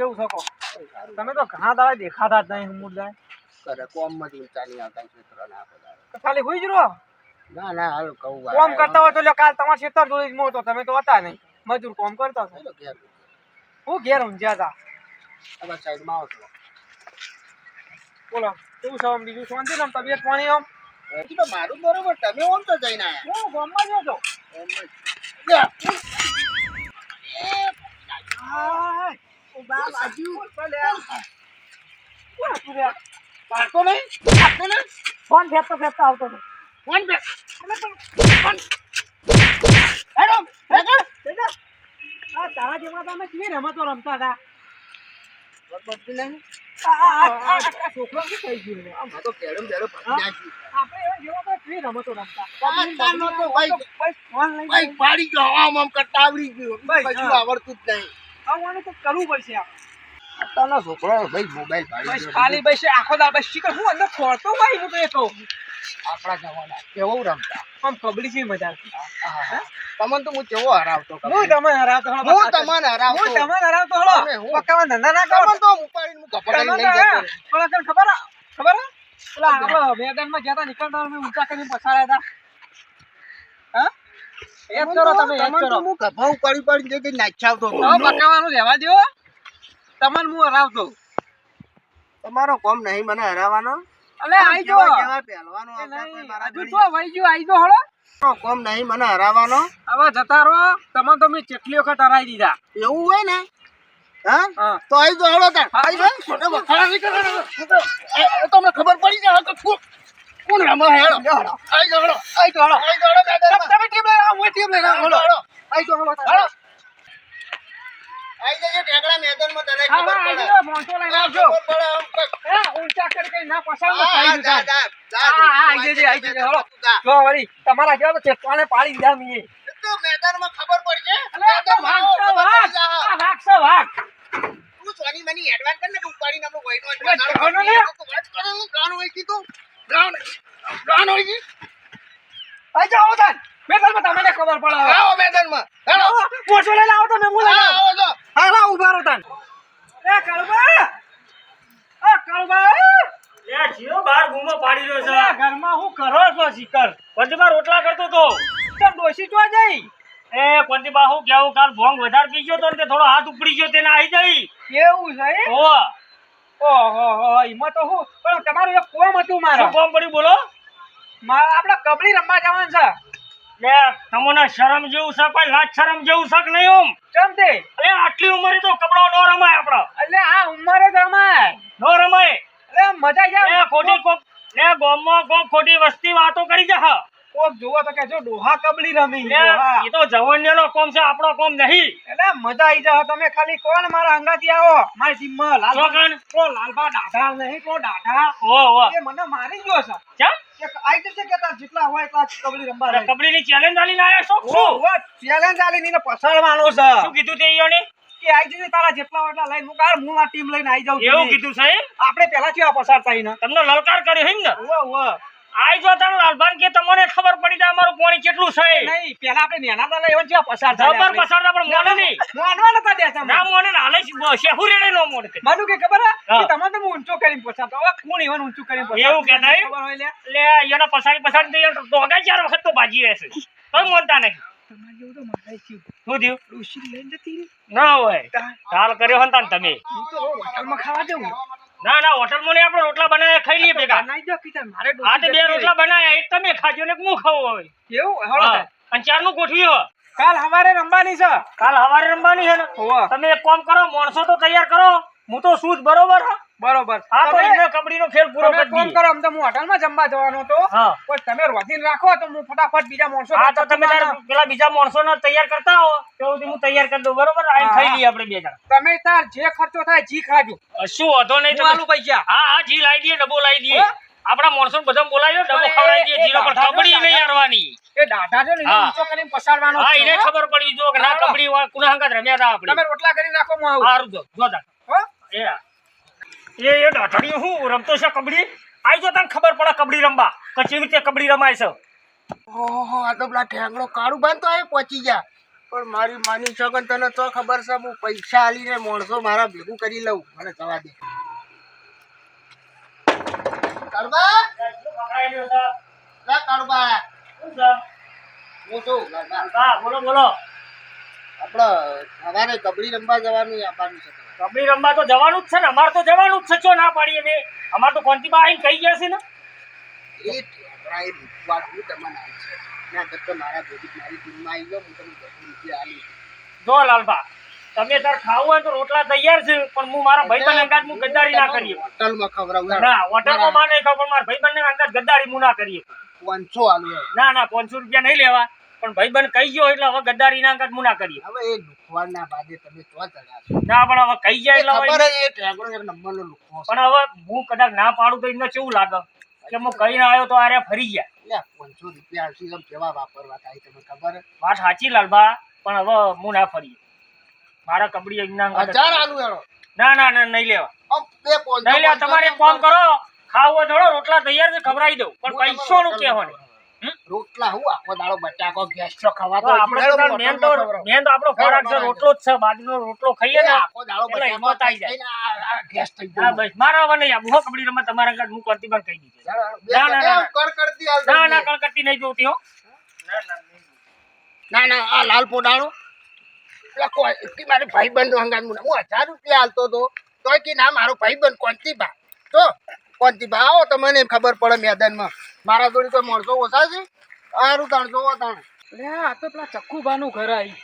કેવું શકો? તમે તો ઘણા દાડા દેખાતા જ નહીં મુદ્દા કરે કોમમાં ઊંચા નહીં આવતા છોકરાને ના બધા ખાલી હોઈ જ રહો. ના ના હાલ કહું. કોમ કરતા હોય તો લ્યો કાલ તમારા ખેતર જોઈ જ મોટો તમે તો હતા નહીં. મજૂર કોમ કરતા ચાલો ઘેર. હું ઘેર ઊંઝ્યા હતા આ સાઈડમાં આવો છો બોલો તું છે આમ બીજું? શાંતિ ને આમ તબિયત પાણી આમ? તો મારું બરોબર તમે ઓમ તો જઈને આયા. હું ગામમાં જ હતો. ઓમ નહીં? ફોન આવતો હતો. Phone. Phone. Hello, hello, hello. આ તારા જેવા કેવી રમતો રમતા હતા છોકરો શું થઈ ગયું એને? આમ તો. આપણે એવા જેવા તો કેવી રમતો રમતા ફોન લઈને પાડી ગયો આમ આમ કરતા આવડી ગયું ભાઈ, કશું આવડતું જ નહીં આવવાનું તો કરવું પડશે આ. છોકરો ભાઈ મોબાઈલ ભાઈ ખાલી બસ આખો દાળ બસ શીખર હું અંદર ખોરતો ભાઈ હું તો એ કહું. આપણા જમાના કેવું રમતા. આમ કબડ્ડી જેવી મજા આવતી તમને તો હું કેવો હરાવતો હું તમને હરાવતો હું તમને હરાવતો. હું તમને હરાવતો હળો? પક્કામાં ધંધા ના કરો. તો હું ઉપાડીને હું ગપડાઈને લઈ જતો પણ ખબર ખબર? પેલા આપણો મેદાનમાં ગયા તા નીકળતા ઊંચા કરીને પછાડ્યા હતા. હા? યાદ કરો તમે યાદ કરો. હું ગભા ઉપાડી ઉપાડીને જઈ જઈ નાખ્યા આવતો હતો. હવે પકાવાનું રહેવા દો તમને હું હરાવતો. તમારો કોમ નહીં મને હરાવવાનો. અલે આઈ જો. કેવા કેવા પહેલવાનો એ આવતા નહીં, કોઈ મારા હજુ તો વહી ગયું આઈ જો હળો. કોમ નહીં મને હરાવવાનો. હવે જતા રહો. તમને તો મેં કેટલી વખત હરાવી દીધા. એવું હોય ને? હા? તો આઈ જો હળો તાર. આઈ જો. તો અમને ખબર પડી જાય કે કોણ રમો હે આઈ જો હળો આઈ જો હળો આઈ જો હળો મેદાનમાં. તમે ટીમ લઈને આવો હું ટીમ લઈને આવું હળો. આઈ જો હળો હળો. આઈ જજે મેદાનમાં તને હા ખબર હા આઈ પડે. જો મોટો લઈને આવજો હા ઊંચા કરી ના પસાવ હા, હા, જતા જા, જા, જા. હા હા આઈ જજે આઈ જજે હળો જો વળી તમારા જેવા તો ચેતવાને પાડી દીધા મીએ તો મેદાન મેદાનમાં ખબર પડશે અલે તો ભાગતો છે વાઘ આ ભાગતો ભાગ તું સોની મની એડવાન્સ કર ને કે ઉપાડીને આપણો અલે બગાડો. જવાનો ને? તો વાત કરો, હું ગાણ હોય કીધું. ગાણ. ગાણ હોય કી. આઈ જાઓ તાન મેદાનમાં તમને ખબર પડે હવે આવો મેદાનમાં. હેલો. મોટો લઈને આવો તમે હું લઈને આવો જો. હા હા ઊભા રહો તાન એ કાળુબા આ કાળુબા લે જીઓ બાર ગુમો પાડી રહ્યો છે અલા, ઘરમાં હું કરો છો શિકર પંચમાં રોટલા કરતો તો તો ડોશી તો જઈ એ પંચમાં હું કેવું કાલ ભોંગ વધારે પી ગયો તો ને થોડો હાથ ઉપડી ગયો તેને આવી જઈ એવું છે એમ? ઓહો એમાં તો હું પણ તમારું એક કોમ હતું મારે. કોમ પડ્યું બોલો? આપણે કબડ્ડી રમવા જવાનું છે. લે તમને શરમ જેવું છે કોઈ લાજ શરમ જેવું છે કે નહીં ઓમ? કેમ તે? એ આટલી ઉંમરે તો કપડો નો રમાય આપણો. એટલે આ ઉંમરે જ રમાય. નો રમાય. એટલે મજા જાય ખોટી કોક લે ગોમમાં કોક ખોટી વસ્તી વાતો કરી જા. કોક જોવો તો કે જો ડોહા કબલી રમી. એ તો જવન્યનો કોમ છે આપણો કોમ નહીં. એટલે મજા આવી જાય તમે ખાલી કોણ મારા અંગાથી આવો. મારી ટીમમાં લાલ ચોકન કો લાલબા દાઢા નહીં કો દાઢા. ઓ ઓ એ મને મારી ગયો છે. ચમ? એક આઈ જશે કે તાર જેટલા હોય એટલા કબડી રમવા જાય. ની ચેલેન્જ આલીને આયા છો? શું? ચેલેન્જ આલી ને માનો છે. શું કીધું તે ઈયોને? કે આઈ જશે તારા જેટલા હોય એટલા લઈને હું કાલ હું આ ટીમ લઈને આઈ જાઉં એવું કીધું સાહેબ આપણે પહેલા કેવા પસાર થઈ ને. તમને લલકાર કર્યો હે ને? ઓ ઉવ્વ. આઈ જો તારું લાલભાન કે તમને ખબર પડી જાય અમારું પાણી કેટલું છે. નહીં પેલા આપણે નેના હતા એવા કેવા પસાર થાય જબર આપણે. પસારતા પણ મોને નહીં. માનવા નતા દેતા ના મોને હાલે શેહુ રેડે નો મોને માનું કે ખબર કે તમે તો હું ઊંચો કરીને પસારતો હવે કોણ એવાનું ઊંચું કરીને પસાર એવું? ખબર હોય લે. લે દઈએ તો ચાર વખત તો બાજી રહેશે. કોઈ મોનતા નહીં. તમારે જેવું તો મારે થયું. શું થયું? ડોશી લઈને જતી ના હોય. હાલ કર્યો હન ને તમે. તો હોટલમાં ખાવા જવું ના ના હોટલમાં આપણે રોટલા બનાવ્યા ખાઈ લઈએ ભેગા. બનાવી દો કીધા મારે હા તો બે રોટલા બનાવ્યા એક તમે ખાજો ને હું ખાવું હવે? કેવું? એવું હા. અને ચારનું ગોઠવ્યું કાલ હવારે રમવાની છે. કાલ હવારે રમવાની છે ને? તમે એક કામ કરો માણસો તો તૈયાર કરો. હું તો શું બરોબર હા? બરોબર. હા તો એને કબડ્ડીનો ખેલ પૂરો કરી ફોન. કરો? આમ હું હોટલમાં જમવા જવાનો હતો. પણ તમે રોધીને રાખો તો હું ફટાફટ બીજા માણસો હા તો તમે પેલા બીજા માણસોને તૈયાર કરતા હો. તો હું તૈયાર કરી દઉં બરોબર? આ થઈ લઈએ આપણે બે જણા. તમે તાર જે ખર્ચો થાય જી ખાજો. શું વધો નહીં આલુ પૈસા. હા હા જી લાવી દઈએ ડબો લાવી દઈએ. આપણા માણસો બધા બોલાવી દો ડબ્બો ખવડાવી દઈએ જીરો પર દાદા નહીં આરવાની એ દાઢા છે ને ઊંચો કરીને પસાડવાનો હા એને ખબર પડી જો કે ના કબડી કુના હંગાત રમ્યા હતા આપણે. તમે રોટલા કરી નાખો હું આવું. સારું જો જો દાદા હો? એ. એ એ દાઢડીયો હું? રમતો છે કબડી આઈ જો તને ખબર પડે કબડી રમવા. કે કેવી રીતે કબડી રમાય છે. ઓહો આ તો પેલા ઠેંગડો કાળું બાંધ તો એ પહોંચી ગયા. પણ મારી માની છગન તને તો ખબર છે હું પૈસા આલીને માણસો મારા ભેગું કરી લઉં. મને જવા દે. શું છે? હું છું બોલો બોલો. આપણે સવારે કબડ્ડી રમવા જવાનું આપવાનું છે. કબડ્ડી રમવા તો જવાનું જ છે ને. અમારે તો જવાનું જ છે. ચો ના પાડીએ બે? અમારે તો કોંતીબા આવીને કહી ગયા છે ને. એ ઠેકડા એ હું તમને આવી છે. ના કરતો મારા ભેગી મારી ટીમમાં આવી ગયો હું તમને દસ રૂપિયા જો લાલબા તમે તાર ખાવું હોય તો રોટલા તૈયાર છે પણ હું મારા ભાઈબંધ અંગાત હું ગદ્દારી ના કરીએ. હોટલમાં ખવડાવું ના હોટલમાં માં નહીં ખાવ પણ મારા ભાઈબંધ અંગાત ગદ્દારી હું ના કરીએ. પાંચસો આલુ ના ના પાંચસો રૂપિયા નહીં લેવા. પણ ભાઈબંધ કહી ગયો એટલે હવે ગદ્દારી ના અંગાત મુના ના કરીએ. હવે એ લુખવાડના બાદે તમે તો ચડ્યા ના પણ હવે કહી જાય એટલે ખબર એ ઠેકડો એક નંબરનો લુખવો છે. પણ હવે હું કદાચ ના પાડું તો એમને કેવું લાગે? કે હું ના આવ્યો તો આરે ફરી ગયા. લે, પાંચસો રૂપિયા આવશે એમ કેવા વાપરવા થાય તમને ખબર વાત સાચી લાલબા પણ હવે હું ના ફરી મારા કબડી એમના હજાર આલુ એનો ના ના ના નહીં લેવા. નહીં લેવા તમારે ફોન કરો ખાવો થોડો રોટલા તૈયાર છે ખવડાવી દઉં. પણ પૈસો નું કહેવાનું? રોટલા હું આખો દાડો બટાકો ગેસ તો ખવાતો આપણે મેન તો મેન તો આપણો ખોરાક છે રોટલો જ છે બાજરીનો રોટલો ખાઈએ ને આખો દાડો બટાકો હિંમત આવી જાય. ગેસ થઈ ગયો. બસ. મારા હવે નહીં આવું હો કબડ્ડી રમત તમારા ઘર હું કરતી પણ કહી દીધી ના, ના, કર ના. કડકડતી આલુ ના ના. કળકત્તી નહીં જોતી હો. ના ના આ લાલ પોડાળો. કોઈ મારે ભાઈબંધ હંગામ હું હજાર રૂપિયા હાલતો હતો તોય કે ના મારો ભાઈબંધ બા? તો કોંતીબા આવો તમને ખબર પડે મેદાનમાં. મારા જોડે કોઈ માણસો ઓછા છે. સારું તાણ જોવો તાણ. લે આ તો પેલા ચક્કુબાનું ઘર આવી.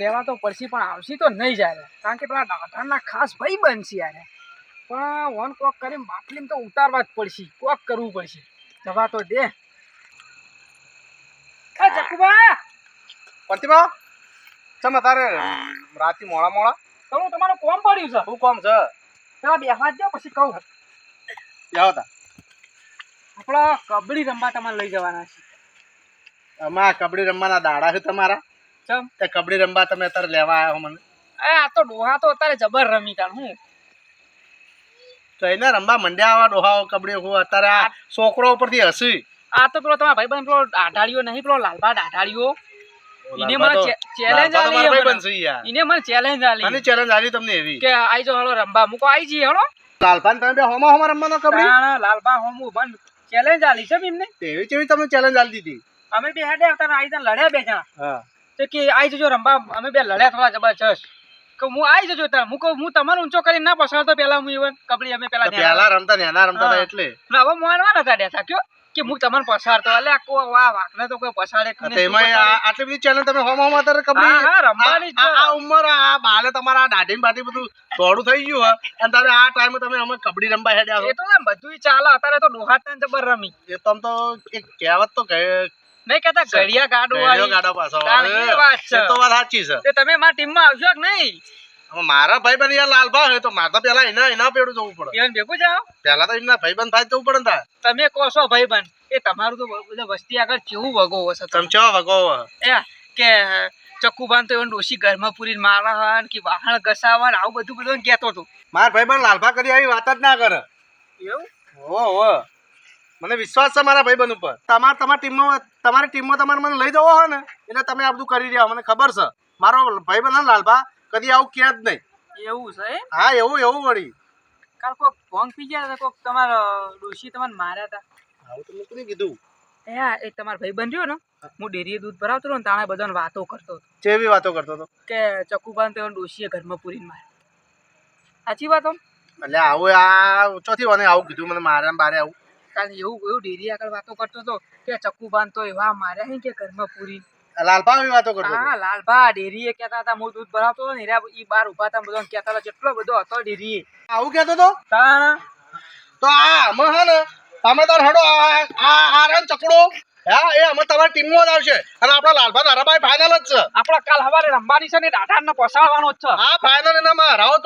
લેવા તો પડશે પણ આવશે તો નહીં જાય કારણ કે પેલા દાદાના ખાસ ભાઈ બનશે યાર. પણ વન કોક કરીને બાટલીમાં તો ઉતારવા જ પડશે. કોક કરવું પડશે. જવા તો દે. એ ચક્કુબા પ્રતિભા ચમ તારે રાતી મોડા મોડા? થોડું તમારું કોમ પડ્યું છે. શું કોમ છે? પેલા બેસવા જ પછી કહું. જાઓ તા. આપણા કબડ્ડી રમવા તમારે લઈ જવાના છે. આમાં કબડ્ડી રમવાના દાડા છે તમારા? ચમ. તે કબડ્ડી રમવા તમે અત્યારે લેવા આવ્યા હો મને. અરે આ તો ડોહા તો અત્યારે જબર રમી તાણ હું. તો એને રમવા મંડ્યા આવા ડોહાઓ કબડ્ડી હું અત્યારે આ છોકરો ઉપરથી હસી. આ તો પેલો તમારા ભાઈબંધ પેલો દાઢાળીઓ નહીં પેલો લાલબા દાઢાળીઓ. એને મને ચેલેન્જ આલી ભાઈ મને. ચેલેન્જ આલી. ચેલેન્જ આલી તમને એવી. કે આઈ જો હળો રંબા મૂકો. આઈ જઈએ હળો લાલભાન તમે બે હોમા હોમા રમવાનો કબડ્ડી તાણ લાલબા હોમું બંધ ચેલેન્જ આલી છે એમને? તેવી ચેવી તમને ચેલેન્જ આલી દીધી. અમે બે હેડે આવતા આઈ તને લડ્યા બે જણા. હા. તો કે આઈ જજો રંબા અમે બે લડ્યા થોડા જબરજસ્ત. કે હું આઈ જજો તાર હું કહું હું તમારો ઊંચો કરીને ના પસાડતો પેલા હું ઈવન કબડી અમે પેલા પેલા રમતા ને એના રમતા એટલે. ને હવે મોનવા નતા ડેઠા કયો? કે હું તમને પસાડતો એટલે કો વાહ વાકને તો કોઈ પસાડે તેમાં પસાડે. આ- આટલી બધી ચેનલ તમે હોમ હોમ અત્યારે હા હા રમવાની આ- ઉંમર આ બાલે તમારા દાઢી બાટી બધું દોડું થઈ ગયું હે અને તારે આ ટાઈમે તમે અમે કબડી રમવા હેડ્યા એ તો બધું ચાલે અત્યારે તો ડોહા તને જબર રમી. એ તો તો એક કહેવત તો કહે. નહીં કેતા ઘડિયા ગાડો વાળી. ગાડો પાછો. એ વાત છે. તો વાત સાચી છે. તે તમે મારા ટીમમાં આવશો કે નહીં? મારા ભાઈબંધ યાર લાલભા હોય તો મારે પેલા એના એના પેડું જવું પડે. એને ભેગું જાઓ. પેલા તો એમના ભાઈબંધ થાય જવું પડે ને તમે કહો છો ભાઈબંધ. એ તમારું તો બધા વસ્તી આગળ કેવું વગો હશે તમે. ચો વગો એ કે ચક્કુબાન તો એવું ડોસી ઘરમાં પૂરી મારા હન કે વાહણ ઘસાવા આવું બધું બધું કહેતો હતો. મારા ભાઈબંધ લાલભા કરી આવી વાત જ ના કરે. એવું? હો હો. મને વિશ્વાસ છે મારા ભાઈબંધ ઉપર. તમાર તમારી ટીમમાં તમારી ટીમમાં તમારે મને લઈ જવો હોય ને એટલે તમે આ બધું કરી રહ્યા મને ખબર છે. મારો ભાઈબંધ બન લાલભા કદી આવું કે જ નહીં. એવું છે હા એવું એવું વળી. કાલ કોક ભોંગ પી ગયા હતા કોક તમારા ડોશી તમને માર્યા હતા. આવું તો કોને કીધું. હા એ તમારો ભાઈબંધ રહ્યો ને? હું. ડેરીએ દૂધ ભરાવતો હતો ને તાણે બધાને વાતો કરતો હતો. કેવી વાતો કરતો હતો? કે ચકુબાન તો એવન ડોશીએ ઘરમાં પૂરીને માર્યા. સાચી વાત આમ? એટલે આવું આ ચોથી વાને આવું કીધું મને મારે બારે આવું. કારણ એવું એવું ડેરી આગળ વાતો કરતો હતો કે ચકુબાન તો એવા માર્યા હે કે ઘરમાં પૂરી લાલભા આવી વાતો કરતો હા લાલભા ડેરીએ કહેતા હતા હું દૂધ ભરાવતો હતો ને હીરા ઈ બાર ઊભા હતા બધા કહેતા હતા જેટલો બધો હતો ડેરીએ. આવું કહેતો હતો? તાણ? તો આ અમે હે ને તમે તાર હડો આ આ આ રન ચકડો. હા એ અમે તમારી ટીમમાં જ આવશે. અને આપણા લાલભા નારાભાઈ ફાઇનલ જ છે. આપડે કાલ સવારે રમવાની છે ને દાઢાને પસાડવાનો જ છે. હા ફાઇનલ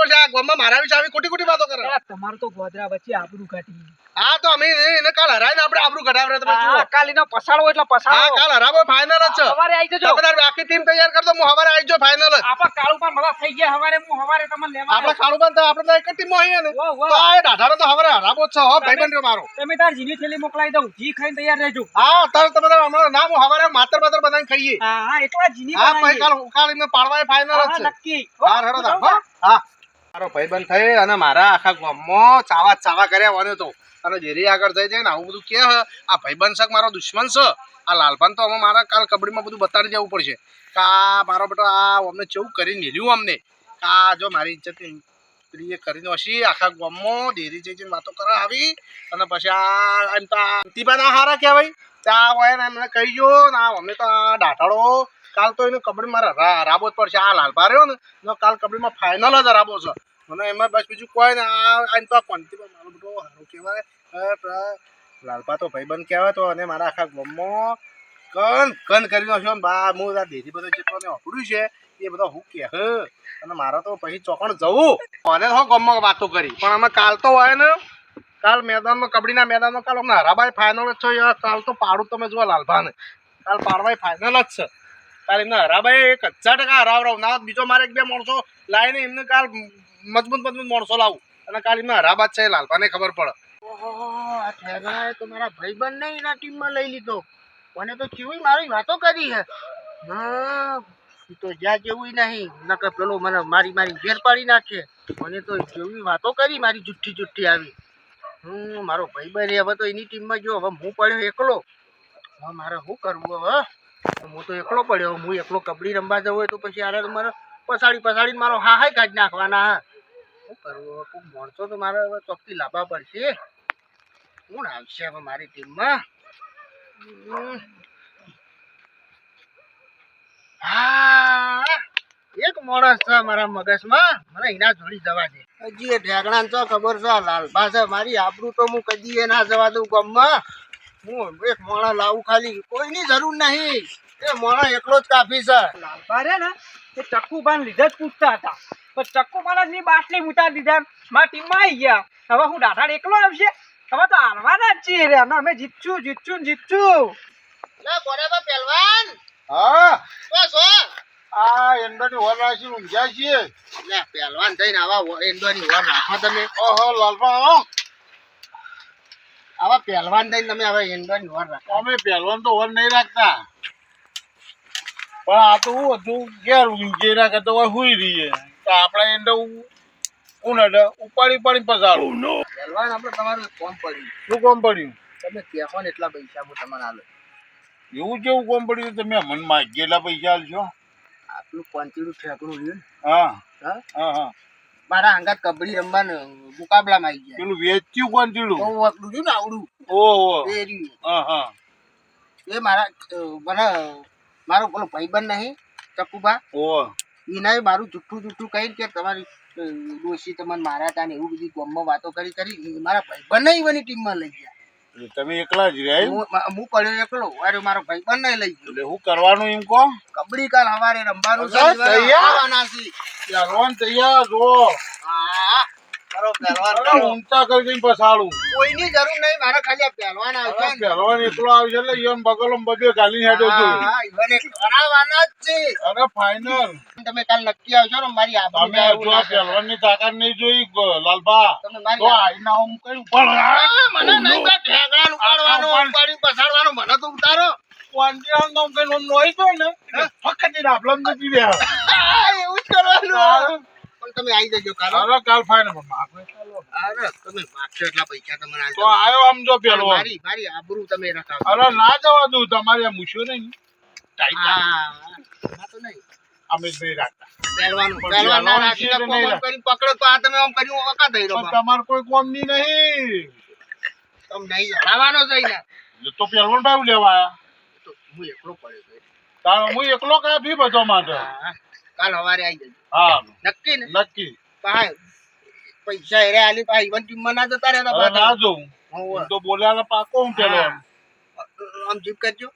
છે આ ગામમાં મારા વિશે આવી ખોટી ખોટી વાતો કરે. તમારું તો ગોધરા વચ્ચે આબરૂ કાઢી. હા તો અમે એને- કાલ હરાઈને આપણે આબરૂ કઢાવરે તમે જુઓ. કાલ એનો પસાડો એટલે હા કાલ હરાવો ફાઇનલ જ છે. સવારે આવી જજો. તમે તારી આખી ટીમ તૈયાર કરતો હું હવારે આવી જજો ફાઇનલ જ. આપા કાળુ પણ બધા થઈ ગયા હવારે હું હવારે તમને લેવા આપણે ખાડું તો આપણે તો એક ટીમ આવીએ ને. તો આ દાઢાનો તો હવારે હરાવો છે હો ભાઈબંધ રહ્યો મારો. તમે તાર જીની થેલી મોકલાઈ દઉં જી ખાઈને તૈયાર રહેજો. હા તાર તમે તાર હમણાં નામ હવારે માતર માતર બધાને ખાઈએ. હા હા એકલા જીની હા ભાઈ કાલ કાલ એમને પાડવાય ફાઇનલ જ છે. નક્કી. હા હેડો તાર, હો? હા. મારો ભાઈબંધ થઈ અને મારા આખા ગામમાં ચાવા ચાવા કર્યા વાનો તો. અને જેરી આગળ થઈ જાય ને આવું બધું કે આ ભાઈબંધ છે મારો દુશ્મન છે? આ લાલભાન તો અમે મારા કાલ કબડ્ડીમાં બધું બતાડી જવું પડશે. કે આ મારો બેટો, આ અમને ચેવું કરીને નીલ્યું અમને? આ જો મારી ઇજ્જત એ કરીને હશી આખા ગામમાં ડેરી જઈ જઈને વાતો કરવા આવી અને પછી આ એમ તો આ અંતિબા ના હારા કહેવાય. ત્યાં હોય ને એમને કહી ને આ અમે તો આ દાંટાડો કાલ તો એને કબડ્ડી મારા રાબો જ પડશે. આ લાલભા રહ્યો ને કાલ કબડ્ડીમાં ફાઇનલ જ રાબો છે. મને એમાં બસ બીજું કોઈ ને, આ તો આ કોંતીબા મારો બેટો હારું કહેવાય. લાલભા તો ભાઈબંધ કહેવાય તો, અને મારા આખા ગામમાં કન કન કરી નાખ્યો ને બા, હું આ દેરી બધો જેટલો ને અપડ્યું છે, એ બધા હું કે, હ? અને મારે તો પછી ચોકણ જવું. મને તો ગામમાં વાતો કરી. પણ અમે કાલ તો હોય ને, કાલ મેદાનમાં કબડીના મેદાનમાં કાલ હરાબાઈ ફાઇનલ જ છે. યાર, કાલ તો પાડું તમે જુઓ લાલભાને. કાલ પાડવાય ફાઇનલ જ છે. કાલ એમને હરાભાઈ એક હજાર ટકા હરાવરાવ ના, બીજો મારે એક બે માણસો લાવીને એમને કાલ મજબૂત મજબૂત માણસો લાવું. અને કાલ એમને હરાબા જ છે, લાલભાને ખબર પડે. આ ઠેકડાએ તો મારા ભાઈબંધ ને એના ટીમમાં લઈ લીધો. મને તો કેવી મારી વાતો કરી છે હા તો જ્યાં જેવું નહીં. નકર પેલો મને મારી મારી ઘેર પાડી નાખે. મને તો જેવી વાતો કરી મારી જુઠ્ઠી જુઠ્ઠી આવી. હું, મારો ભાઈ એ હવે તો એની ટીમમાં જો હવે હું પડ્યો એકલો. હવે મારે શું કરવું, હવે? હું તો એકલો પડ્યો, હું એકલો કબડ્ડી રમવા જવું હોય તો પછી આરે મારે પસાડી પસાડીને મારો હા હાય કાઢી નાખવાના. શું કરવું કોક માણસો તો મારે હવે ચોખ્ખી લાવવા પડશે. કોણ આવશે હવે મારી ટીમમાં? એક માણસ છે મારા મગજમાં. મને એના જોડી જવા દે. હજી એ ઢેકણા તો ખબર છે લાલભા છે, મારી આબરૂ તો હું કદી એ ના જવા દઉં ગામમાં. હું એક મોણા લાવું ખાલી. કોઈની જરૂર નહીં. એ મોણા એકલો જ કાફી છે. લાલભા રે ને એ ચક્કુબાન લીધે જ પૂછતા હતા. પણ ચક્કુબાન જ ની બાટલી મૂટા દીધા. મારા ટીમમાં આવી ગયા. હવે હું દાઢાડ એકલો આવશે? હવે તો હારવાના જ છીએ રે. અમે જીતશું જીતશું ને જીતશું. લે બરાબર પહેલવાન હા. તો છો આ એન્ડોની હોર રાખી ઊંઘ્યા છીએ. લે પહેલવાન થઈને આવા એન્ડોની હોર રાખો તમે. ઓહો લાલભા હો આવા પહેલવાન થઈને તમે આવા એન્ડોની વાર રાખો. અમે પહેલવાન તો વર નહીં રાખતા. પણ આ તો હું હતું ઘેર ઊંઘેરા કરતો હોય હુઈ રહીએ. તો આપણે એને ઉનાડે ઉપાડી ઉપાડી પસારું. પહેલવાન આપણે તમારું કોમ પડ્યું. શું કોમ પડ્યું? તમે કહેવો ને એટલા પૈસા હું તમને આલો. એવું કેવું કોમ પડ્યું? તમે મન માગેલા પૈસા આલશો? આટલું પાંચીડું ઠેકડું રહ્યું હા. હા? હા હા. મારા અંગત કબડ્ડી રમવાનું મુકાબલામાં આવી ગયા. પેલું વેચ્યું કોણ પેલું બહુ વાપરું છું ને આવડું. ઓહો. એ હા હા. એ મારા મને મારો પેલો ભાઈબંધ નહીં ચકુબા ઓહો એનાએ મારું જુઠ્ઠું જુઠ્ઠું કહી કે તમારી ડોશી તમને મારા હતા ને એવું બધી ગોમમાં વાતો કરી કરી મારા ભાઈબંધ નહીં એની ટીમમાં લઈ ગયા. તમે એકલા જ રહ્યા હું હું પડ્યો એકલો. અરે મારો પણ નહીં લઈ ગયો. એટલે શું કરવાનું એમ કહો? કબડ્ડી કાલ હવારે રમવાનું છે. તૈયાર? તૈયાર? જો. હા. કરો પહેલવાન અરે ઊંચા કરી પસાડું કોઈની જરૂર નહીં મારે ખાલી પહેલવાન આવશે પહેલવાન એકલો આવશે એટલે ઈવન બગલો બધે ગાલી હેડો છું. હા, ઈવન એક જ છે. અરે ફાઇનલ તમે કાલ નક્કી આવશો ને મારી તમે આ. પહેલવાનની તાકાત નહીં જોઈ તમે મારી તો આઈના હું કઈ પણ મને નહીં તો ઢેંગણાનું ઉપાડવાનું, મને તો ઉતારો. વાંઢિયા નો કઈ નોઈ તો ને ફક્ત એને નથી રહ્યા એવું જ કરવાનું. પણ તમે આવી જજો કાલ. હવે કાલ ફાઈન ચાલો. અરે તમે માગશો એટલા પૈસા તમને. તો આયો આમ જો પેલો. મારી મારી આબરૂ તમે રખાવો અરે ના જવા દઉં તમારે આ મૂછ્યો નહીં. ટાઈટ હા ના તો નહીં. અમે રાખતા. પહેરવાનું પહેરવાનું ના રાખી પકડો આ તમે આમ કર્યું વખત થઈ રહ્યો પણ તમારે કોઈ કોમની નહીં. તમે નહીં જણાવવાનો જ અહીં ને. એ તો પહેલવાન ભાઈ લેવા આયા તો હું એકલો પડ્યો છું. હું એકલો કાપી બધો માટે. કાલ સવારે આવી જજો. હા. નક્કી ને? નક્કી. પાહે પૈસા એરે આલી પાહે ઈવન ટીમમાં ના જતા હવે ના જો. હું તો બોલ્યા પાકો હું પહેલવાન આમ જીપ કરજો.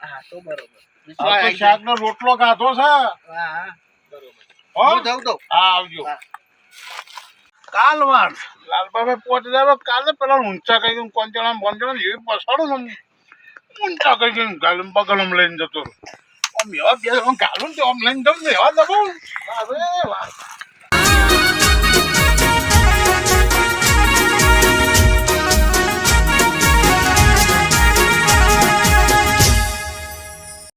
હા તો બરોબર. આ વિશ્વાસ તો આવી શાક જાય. નો રોટલો ખાધો છે. હા હા. બરોબર. હું? જાઉં તો? હા આવજો. હા. લાલબાબે પહોંચી લાલબાબા કાલે પેલા ઊંચા કઈ કોંચણા જણા એવી પસાડું ને ઊંચા કઈ ગયું ગલમ પગલમ લઈને જતો રહ્યો. આમ ગાલું ને તે આમ લઈને જમ ને એવા દબાવું અરે વાહ